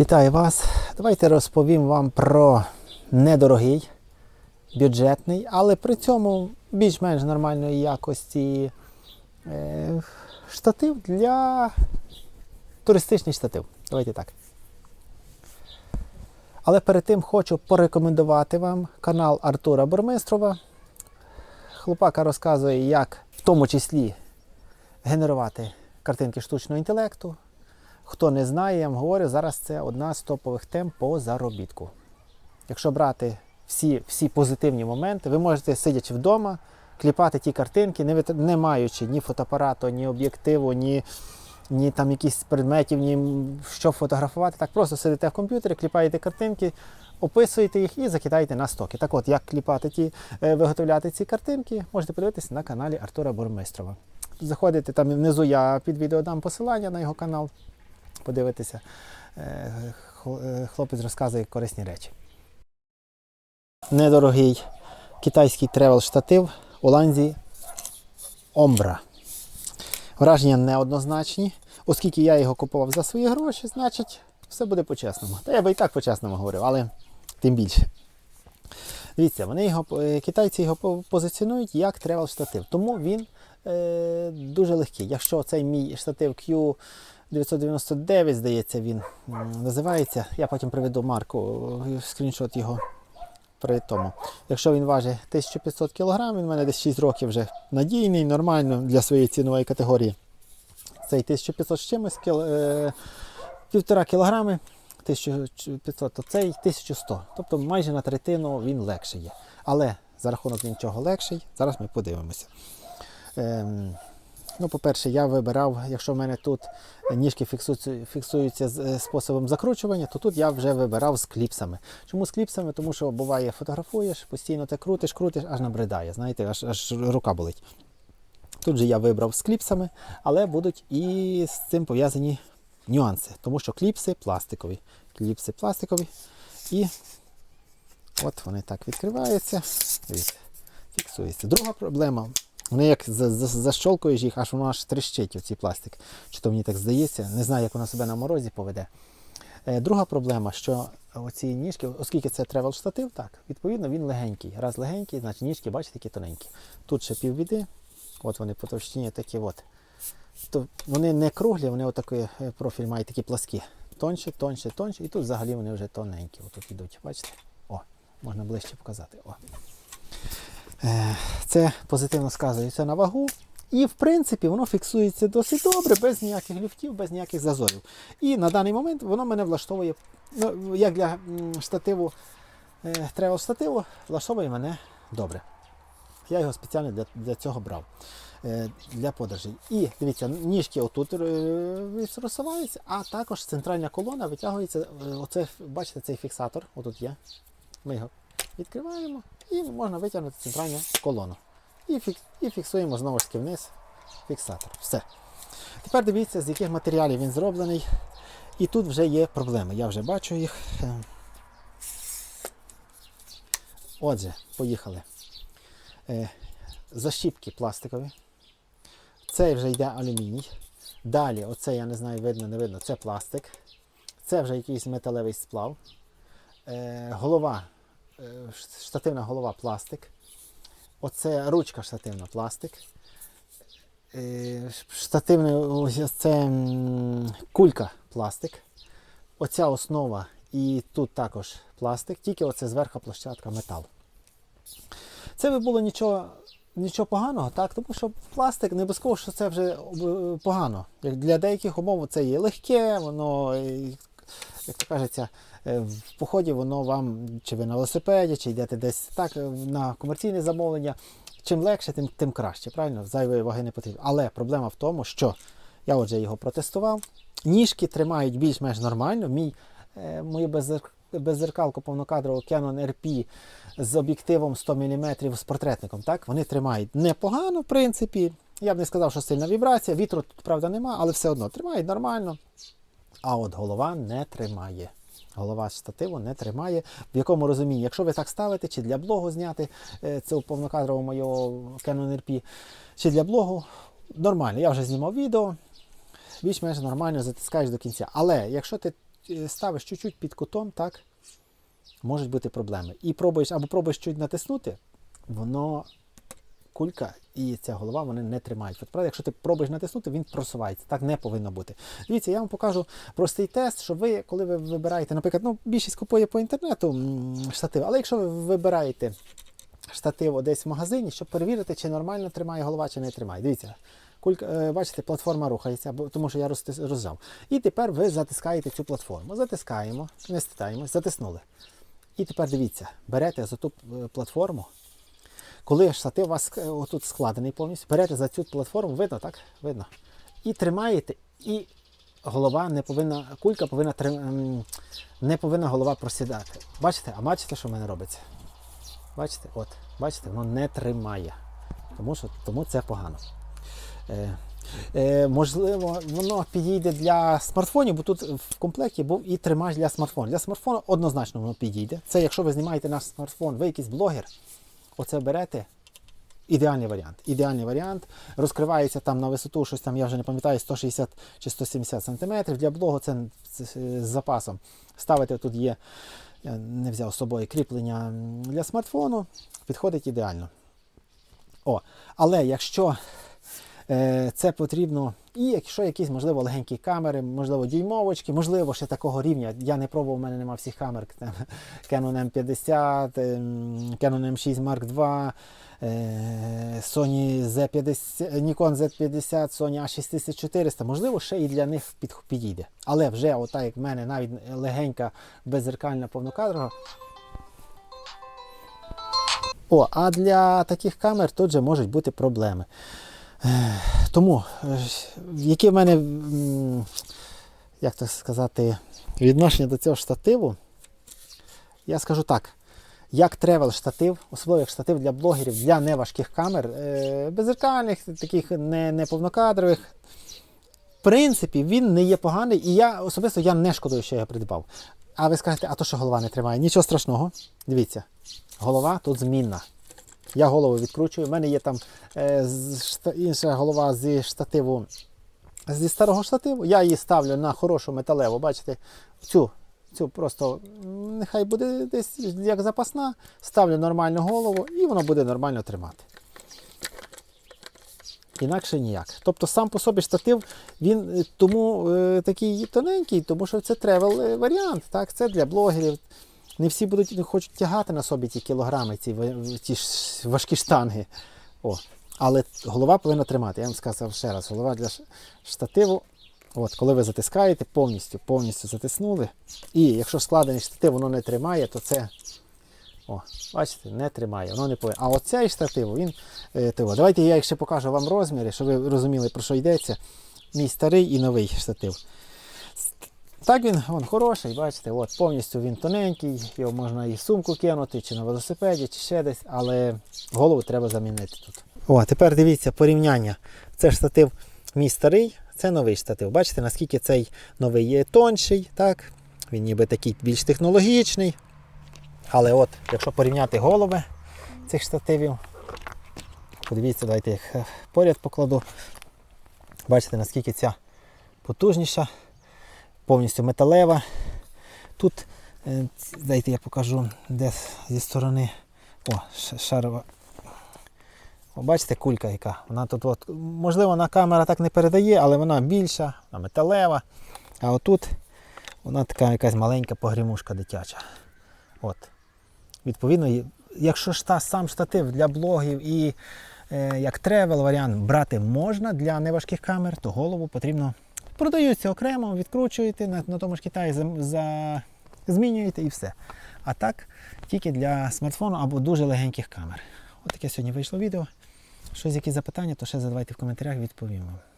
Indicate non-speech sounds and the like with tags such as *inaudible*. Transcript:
Вітаю вас! Давайте розповім вам про недорогий, бюджетний, але при цьому більш-менш нормальної якості е, штатив для туристичний штатив. Давайте так. Але перед тим хочу порекомендувати вам канал Артура Бурмистрова. Хлопака розказує, як в тому числі генерувати картинки штучного інтелекту. Хто не знає, я вам говорю, зараз це одна з топових тем по заробітку. Якщо брати всі, всі позитивні моменти, ви можете, сидячи вдома, кліпати ті картинки, не, не маючи ні фотоапарату, ні об'єктиву, ні, ні там якісь предметів, ні що фотографувати. Так просто сидите в комп'ютері, кліпаєте картинки, описуєте їх і закидаєте на стоки. Так от, як кліпати ті, е, виготовляти ці картинки, можете подивитися на каналі Артура Бурмистрова. Заходите там внизу, я під відео дам посилання на його канал подивитися. Е, е, Хлопець розказує корисні речі. Недорогий китайський тревел штатив Оланзі Омбра. Враження неоднозначні. Оскільки я його купував за свої гроші, значить все буде по-чесному. Та я би і так по-чесному говорив, але тим більше. Дивіться, вони його, е, китайці його позиціонують як тревел штатив. Тому він е, дуже легкий. Якщо цей мій штатив Q 999, здається, він називається. Я потім приведу марку, е, скріншот його при тому. Якщо він важить 1500 кг, він в мене десь 6 років вже надійний, нормально для своєї цінової категорії. Цей 1500 з чимось, кіл, е, півтора кілограми, 1500, то цей 1100. Тобто майже на третину він легший є. Але за рахунок він чого легший, зараз ми подивимося. Ем, ну, по-перше, я вибирав, якщо в мене тут ніжки фіксуються, з е, способом закручування, то тут я вже вибирав з кліпсами. Чому з кліпсами? Тому що буває, фотографуєш, постійно ти крутиш, крутиш, аж набридає, знаєте, аж, аж рука болить. Тут же я вибрав з кліпсами, але будуть і з цим пов'язані нюанси, тому що кліпси пластикові. Кліпси пластикові. І от вони так відкриваються. Дивіться, фіксується. Друга проблема. Вони як за- за- защолкуєш їх, аж воно аж тріщить оцей пластик. Чи то мені так здається, не знаю, як воно себе на морозі поведе. Е, Друга проблема, що оці ніжки, оскільки це тревел штатив, так, відповідно, він легенький. Раз легенький, значить ніжки, бачите, які тоненькі. Тут ще півбіди, от вони по товщині такі от. То вони не круглі, вони отакий е, профіль мають такі пласкі. Тонші, тонші, тонші. І тут взагалі вони вже тоненькі. Отут ідуть, бачите? О, можна ближче показати. О. Е, Це позитивно сказується на вагу. І, в принципі, воно фіксується досить добре, без ніяких люфтів, без ніяких зазорів. І на даний момент воно мене влаштовує, ну, як для штативу, е, штативу, влаштовує мене добре. Я його спеціально для, для цього брав. е, Для подорожей. І дивіться, ніжки отут е, розсуваються, а також центральна колона витягується. Оце, бачите, цей фіксатор, отут є. Ми його відкриваємо і можна витягнути центральну колону. І, фік, і фіксуємо знову ж таки вниз фіксатор. Все. Тепер дивіться, з яких матеріалів він зроблений. І тут вже є проблеми. Я вже бачу їх. Е, Отже, поїхали. Е, Защіпки пластикові. Цей вже йде алюміній. Далі, оце я не знаю, видно, не видно, це пластик. Це вже якийсь металевий сплав. Е, голова, штативна голова пластик. Оце ручка штативна пластик. Е, штативний, це кулька пластик. Оця основа і тут також пластик, тільки оце зверху площадка метал. Це би було нічого, нічого поганого, так? тому що пластик не обов'язково, що це вже е, погано. Для деяких умов це є легке, воно, е, як то кажеться, е, в поході воно вам, чи ви на велосипеді, чи йдете десь так е, на комерційне замовлення. Чим легше, тим, тим краще. Правильно? Зайвої ваги не потрібно. Але проблема в тому, що я отже його протестував. Ніжки тримають більш-менш нормально. Мій, е, моє беззер- беззеркалко повнокадрового Canon RP з об'єктивом 100 мм з портретником. Так? Вони тримають непогано, в принципі. Я б не сказав, що сильна вібрація. Вітру тут, правда, нема, але все одно тримають нормально. А от голова не тримає. Голова штативу не тримає. В якому розумінні, якщо ви так ставите, чи для блогу зняти е, це повнокадрового моєго Canon RP, чи для блогу, нормально. Я вже знімав відео, більш-менш нормально затискаєш до кінця. Але якщо ти е, ставиш чуть-чуть під кутом, так, можуть бути проблеми. І пробуєш, або пробуєш чуть натиснути, воно кулька і ця голова вони не тримають. От, правда, якщо ти пробуєш натиснути, він просувається. Так не повинно бути. Дивіться, я вам покажу простий тест, що ви, коли ви вибираєте, наприклад, ну, більшість купує по інтернету штатив, але якщо ви вибираєте штатив десь в магазині, щоб перевірити, чи нормально тримає голова, чи не тримає. Дивіться. Кулька, е, бачите, платформа рухається, тому що я розжав. І тепер ви затискаєте цю платформу. Затискаємо, не ститаємось, затиснули. І тепер дивіться, берете за ту е, платформу, коли штатив у вас е, отут складений повністю, берете за цю платформу, видно, так? Видно. І тримаєте, і голова не повинна, кулька повинна трим- ем, не повинна голова просідати. Бачите? А бачите, що в мене робиться? Бачите? От, бачите, воно не тримає. Тому, що, тому це погано. Е, е, можливо, воно підійде для смартфонів, бо тут в комплекті був і тримач для смартфону. Для смартфону однозначно воно підійде. Це якщо ви знімаєте наш смартфон, ви якийсь блогер, оце берете. Ідеальний варіант. Ідеальний варіант. Розкривається там на висоту, щось там, я вже не пам'ятаю, 160 чи 170 см. Для блогу це з з запасом. Ставите тут є, я не взяв з собою кріплення для смартфону, підходить ідеально. О, але якщо е, це потрібно, і якщо якісь, можливо, легенькі камери, можливо, дюймовочки, можливо, ще такого рівня. Я не пробував, у мене немає всіх камер. *laughs* Canon M50, ем, Canon M6 Mark II, е, Sony Z50, Nikon Z50, Sony A6400. Можливо, ще і для них під, підійде. Але вже, отак, як в мене, навіть легенька беззеркальна повнокадрова. О, а для таких камер тут же можуть бути проблеми. Тому, е, яке в мене, як так сказати, відношення до цього штативу, я скажу так. Як тревел штатив, особливо як штатив для блогерів, для неважких камер, е, беззеркальних, таких не, не. В принципі, він не є поганий, і я особисто я не шкодую, що я придбав. А ви скажете, а то що голова не тримає? Нічого страшного. Дивіться, голова тут змінна. Я голову відкручую. У мене є там е, інша голова зі штативу зі старого штативу. Я її ставлю на хорошу металеву. Бачите, цю, цю просто нехай буде десь як запасна. Ставлю нормальну голову і воно буде нормально тримати. Інакше ніяк. Тобто сам по собі штатив, він е, тому е, такий тоненький, тому що це тревел е, варіант. Так? Це для блогерів. Не всі будуть хочуть тягати на собі ті кілограми, ці, ті важкі штанги. О. Але голова повинна тримати. Я вам сказав ще раз, голова для штативу. От, коли ви затискаєте, повністю, повністю затиснули. І якщо складений штатив, воно не тримає, то це. О, бачите, не тримає, воно не повинно. А оцей штатив, він. Е, того. Давайте я ще покажу вам розміри, щоб ви розуміли, про що йдеться. Мій старий і новий штатив. Так він, він хороший, бачите, от, повністю він тоненький, його можна і сумку кинути, чи на велосипеді, чи ще десь, але голову треба замінити тут. О, тепер дивіться порівняння. Це штатив мій старий, це новий штатив. Бачите, наскільки цей новий є тонший, так? Він ніби такий більш технологічний. Але от, якщо порівняти голови цих штативів, подивіться, давайте їх е, поряд покладу. Бачите, наскільки ця потужніша повністю металева. Тут, е, дайте я покажу, де зі сторони. О, шарова. О, бачите, кулька яка. Вона тут, от, можливо, на камера так не передає, але вона більша, вона металева. А отут вона така якась маленька погрімушка дитяча. От. Відповідно, якщо шта, сам штатив для блогів і е, як тревел варіант брати можна для неважких камер, то голову потрібно продаються окремо, відкручуєте на, на тому ж Китаї, за, за, змінюєте і все. А так, тільки для смартфону або дуже легеньких камер. От таке сьогодні вийшло відео. Щось якісь запитання, то ще задавайте в коментарях, відповім вам.